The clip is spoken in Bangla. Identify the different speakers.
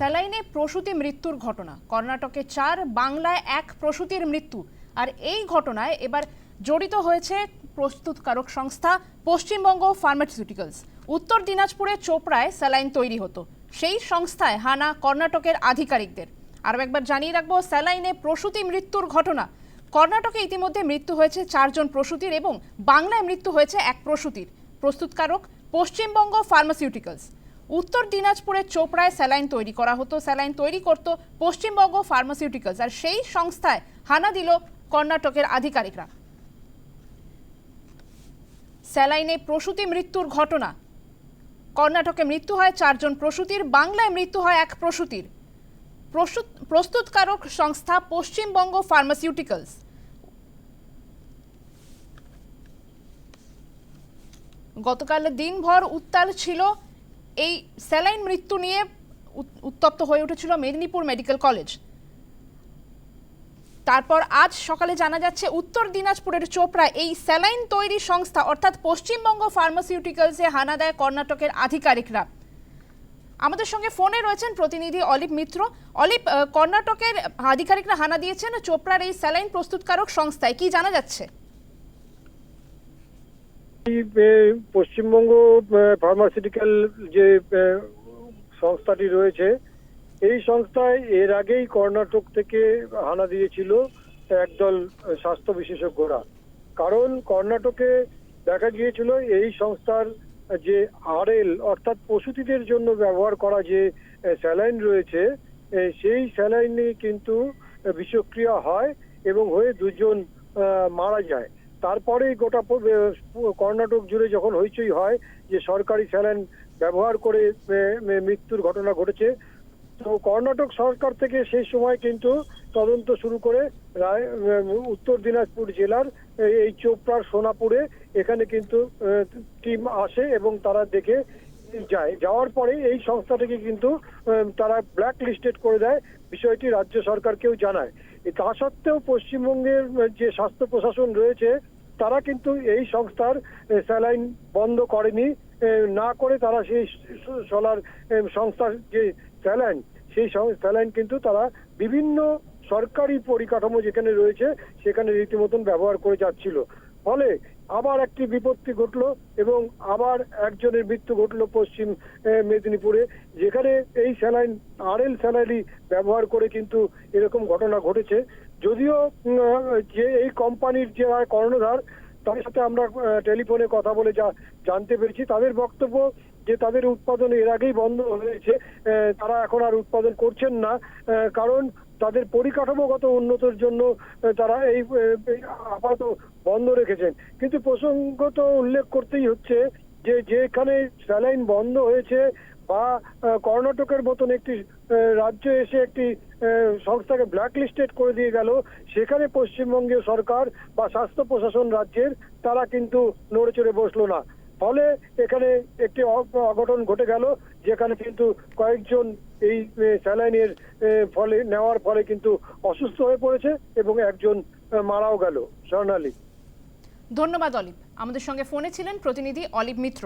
Speaker 1: স্যালাইনে প্রসূতি মৃত্যুর ঘটনা। কর্ণাটকে চার, বাংলায় এক প্রসূতির মৃত্যু। আর এই ঘটনায় এবার জড়িত হয়েছে প্রস্তুতকারক সংস্থা পশ্চিমবঙ্গ ফার্মাসিউটিক্যালস। উত্তর দিনাজপুরে চোপড়ায় স্যালাইন তৈরি হতো। সেই সংস্থায় হানা কর্ণাটকের আধিকারিকদের। আরও একবার জানিয়ে রাখব, স্যালাইনে প্রসূতি মৃত্যুর ঘটনা। কর্ণাটকে ইতিমধ্যে মৃত্যু হয়েছে চারজন প্রসূতির এবং বাংলায় মৃত্যু হয়েছে এক প্রসূতির। প্রস্তুতকারক পশ্চিমবঙ্গ ফার্মাসিউটিক্যালস। উত্তর দিনাজপুরের চোপড়ায় স্যালাইন তৈরি করা হতো। স্যালাইন তৈরি করত পশ্চিমবঙ্গ ফার্মাসিউটিক্যালস আর সেই সংস্থায় হানা দিল কর্ণাটকের আধিকারিকরা। স্যালাইনে প্রসূতি মৃত্যুর ঘটনা। কর্ণাটকে মৃত্যু হয় চারজন প্রসূতির, বাংলায় মৃত্যু হয় এক প্রসূতির। প্রস্তুত- প্রস্তুতকারক সংস্থা পশ্চিমবঙ্গ ফার্মাসিউটিক্যালস। গতকাল দিনভর উত্তাল ছিল এই স্যালাইন মৃত্যু নিয়ে উত- উত্তপ্ত হয়ে উঠেছিল মেদিনীপুর মেডিকেল কলেজ। তারপর আজ সকালে জানা যাচ্ছে উত্তর দিনাজপুরের চোপড়া এই স্যালাইন তৈরি সংস্থা, অর্থাৎ পশ্চিমবঙ্গ ফার্মাসিউটিক্যালসে হানা দেয় কর্ণাটকের আধিকারিকরা। আমাদের সঙ্গে ফোনে রয়েছেন প্রতিনিধি অলিপ মিত্র। অলিপ কর্ণাটকের আধিকারিকরা হানা দিয়েছেন চোপড়ার এই স্যালাইন প্রস্তুতকারক সংস্থায়। কি জানা যাচ্ছে?
Speaker 2: পশ্চিমবঙ্গ ফার্মাসিউটিক্যাল যে সংস্থাটি রয়েছে, এই সংস্থায় এর আগেই কর্ণাটক থেকে হানা দিয়েছিল একদল স্বাস্থ্য বিশেষজ্ঞরা। কারণ কর্ণাটকে দেখা গিয়েছিল এই সংস্থার যে আরএল অর্থাৎ প্রসূতিদের জন্য ব্যবহার করা যে স্যালাইন রয়েছে সেই স্যালাইনে কিন্তু বিষক্রিয়া হয় এবং হয়ে দুজন মারা যায়। তারপরে গোটা কর্ণাটক জুড়ে যখন হইচই হয় যে সরকারি স্যালাইন ব্যবহার করে মৃত্যুর ঘটনা ঘটেছে, তো কর্ণাটক সরকার থেকে সেই সময় কিন্তু তদন্ত শুরু করে উত্তর দিনাজপুর জেলার এই- চোপড়ার সোনাপুরে এখানে কিন্তু টিম আসে এবং তারা দেখে যায়। যাওয়ার পরে এই সংস্থাটাকে কিন্তু তারা ব্ল্যাক লিস্টেড করে দেয়। বিষয়টি রাজ্য সরকারকেও জানায়। তা সত্ত্বেও পশ্চিমবঙ্গের যে স্বাস্থ্য প্রশাসন রয়েছে, তারা কিন্তু এই সংস্থার স্যালাইন বন্ধ করেনি। না করে তারা সেই সোলার সংস্থার যে স্যালাইন, সেই স্যালাইন কিন্তু তারা বিভিন্ন সরকারি পরিকাঠামো যেখানে রয়েছে, সেখানে রীতিমতন ব্যবহার করে যাচ্ছিল। ফলে আবার একটি বিপত্তি ঘটলো এবং আবার একজনের মৃত্যু ঘটলো পশ্চিম মেদিনীপুরে, যেখানে এই স্যালাইন আর এল স্যালাইনই ব্যবহার করে কিন্তু এরকম ঘটনা ঘটেছে। যদিও যে এই কোম্পানির যে কর্ণধার তাদের সাথে আমরা টেলিফোনে কথা বলে যা, জানতে পেরেছি। তাদের বক্তব্য যে তাদের উৎপাদন এর আগেই বন্ধ হয়েছে তারা এখন আর উৎপাদন করছেন না কারণ তাদের পরিকাঠামোগত উন্নতির জন্য তারা এই আপাতত বন্ধ রেখেছেন। কিন্তু প্রসঙ্গত উল্লেখ করতেই হচ্ছে যে, যেখানে স্যালাইন বন্ধ হয়েছে বা কর্ণাটকের মতন একটি রাজ্যে এসে একটি সংস্থাকে ব্ল্যাক লিস্টেড করে দিয়ে গেল, সেখানে পশ্চিমবঙ্গীয় সরকার বা স্বাস্থ্য প্রশাসন রাজ্যের তারা কিন্তু নড়ে চড়ে বসল না। ফলে এখানে একটি অঘটন ঘটে গেল, যেখানে কিন্তু কয়েকজন এই স্যালাইনের ফলে, নেওয়ার ফলে কিন্তু অসুস্থ হয়ে পড়েছে এবং একজন মারাও গেল, স্বর্ণালী।
Speaker 1: ধন্যবাদ অলিভ। আমাদের সঙ্গে ফোনে ছিলেন প্রতিনিধি অলিভ মিত্র।